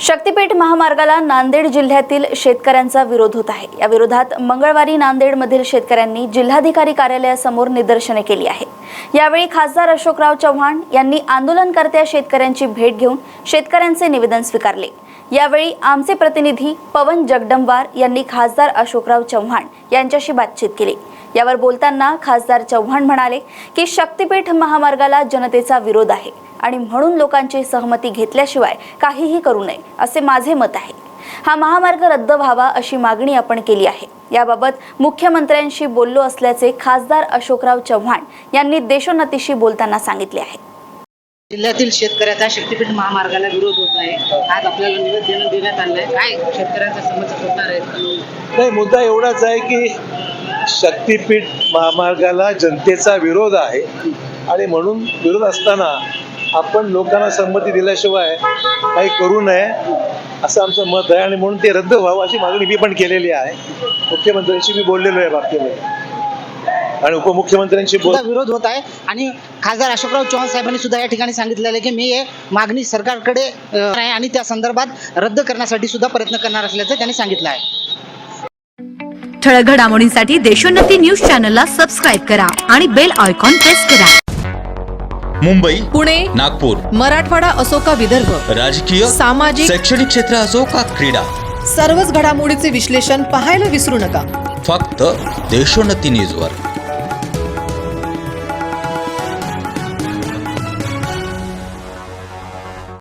शक्तीपीठ महामार्गाला नांदेड जिल्ह्यातील शेतकऱ्यांचा विरोध होत आहे. या विरोधात मंगळवारी नांदेडमधील शेतकऱ्यांनी जिल्हाधिकारी कार्यालयासमोर निदर्शने केली आहेत यावेळी खासदार अशोकराव चव्हाण यांनी आंदोलनकर्त्या शेतकऱ्यांची भेट घेऊन शेतकऱ्यांचे निवेदन स्वीकारले. यावेळी आमचे प्रतिनिधी पवन जगदंबार यांनी खासदार अशोकराव चव्हाण यांच्याशी बातचीत केली. यावर बोलताना खासदार चव्हाण म्हणाले की शक्तीपीठ महामार्गाला जनतेचा विरोध आहे आणि म्हणून लोकांची सहमती घेतल्याशिवाय काहीही करू नये असे माझे मत आहे. हा महामार्ग रद्द व्हावा अशी मागणी आपण केली आहे. याबाबत मुख्यमंत्र्यांशी बोललो असल्याचे खासदार अशोकराव चव्हाण यांनी देशोन्नतीशी बोलताना सांगितले आहे. जिल्ह्यातील शेतकऱ्याचा शक्तीपीठ महामार्गाला विरोध होत आहे. आज आपल्याला निवेदन देण्यात आलंय. काय शेतकऱ्यांच्या समस्या सुटणार आहेत? नाही मुद्दा एवढाच आहे की शक्तीपीठ महामार्गाला जनतेचा विरोध आहे. आणि म्हणून विरोध असताना आपण लोकांना संमती दिल्याशिवाय काही करू नये असं आमचं मत आहे. आणि म्हणून ते रद्द व्हावं अशी मागणी मी पण केलेली आहे. मुख्यमंत्र्यांशी मी बोललेलो आहे बाबतीमध्ये. आणि उपमुख्यमंत्र्यांशी बोल सुद्धा विरोध होत आहे. आणि खासदार अशोकराव चव्हाण साहेबांनी सुद्धा या ठिकाणी सांगितलेलं आहे की मी हे मागणी सरकारकडे अ, आहे आणि त्या संदर्भात रद्द करण्यासाठी सुद्धा प्रयत्न करणार असल्याचं त्यांनी सांगितलं आहे. ठळक घडामोडींसाठी देशोन्नती न्यूज चॅनलला सबस्क्राईब करा आणि बेल आयकॉन प्रेस करा. मुंबई पुणे नागपूर मराठवाडा असो का विदर्भ राजकीय सामाजिक शैक्षणिक क्षेत्र असो का क्रीडा सर्वच घडामोडीचे विश्लेषण पाहायला विसरू नका. फक्त देशोन्नती न्यूजवर.